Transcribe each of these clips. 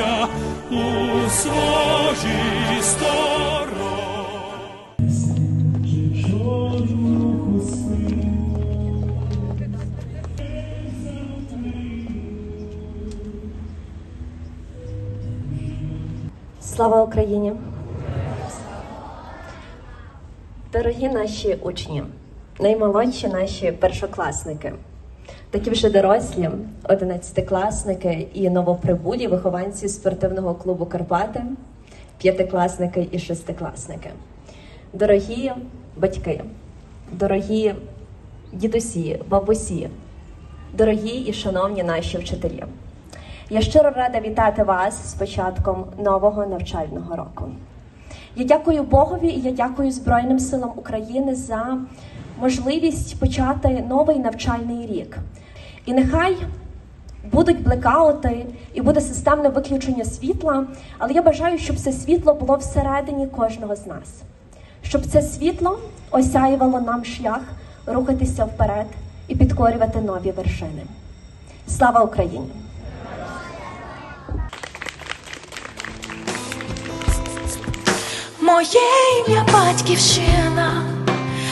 браття, у своїй. Слава Україні! Дорогі наші учні, наймолодші наші першокласники, такі вже дорослі, одинадцятикласники і новоприбулі вихованці спортивного клубу Карпати, п'ятикласники і шестикласники, дорогі батьки, дорогі дідусі, бабусі, дорогі і шановні наші вчителі. Я щиро рада вітати вас з початком нового навчального року. Я дякую Богові і я дякую Збройним силам України за можливість почати новий навчальний рік. І нехай будуть блекаути і буде системне виключення світла, але я бажаю, щоб це світло було всередині кожного з нас, щоб це світло осяювало нам шлях рухатися вперед і підкорювати нові вершини. Слава Україні! Моє ім'я батьківщина,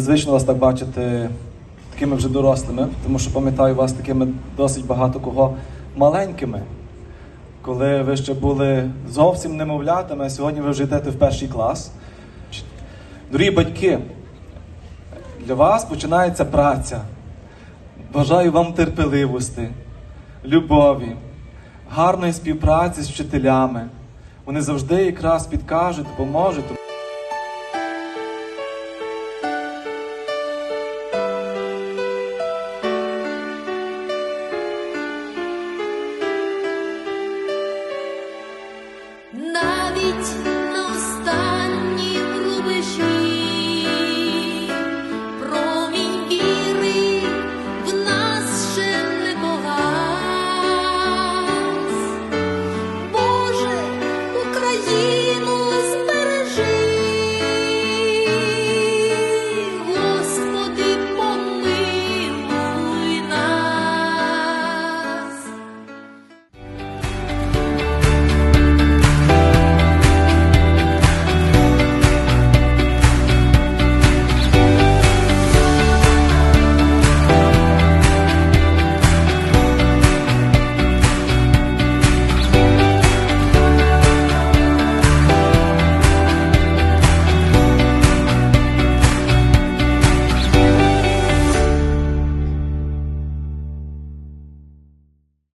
Незвично вас так бачити такими вже дорослими, тому що пам'ятаю вас такими досить багато кого маленькими, коли ви ще були зовсім немовлятами, а сьогодні ви вже йдете в перший клас. Дорогі батьки, для вас починається праця. Бажаю вам терпеливості, любові, гарної співпраці з вчителями. Вони завжди якраз підкажуть, допоможуть.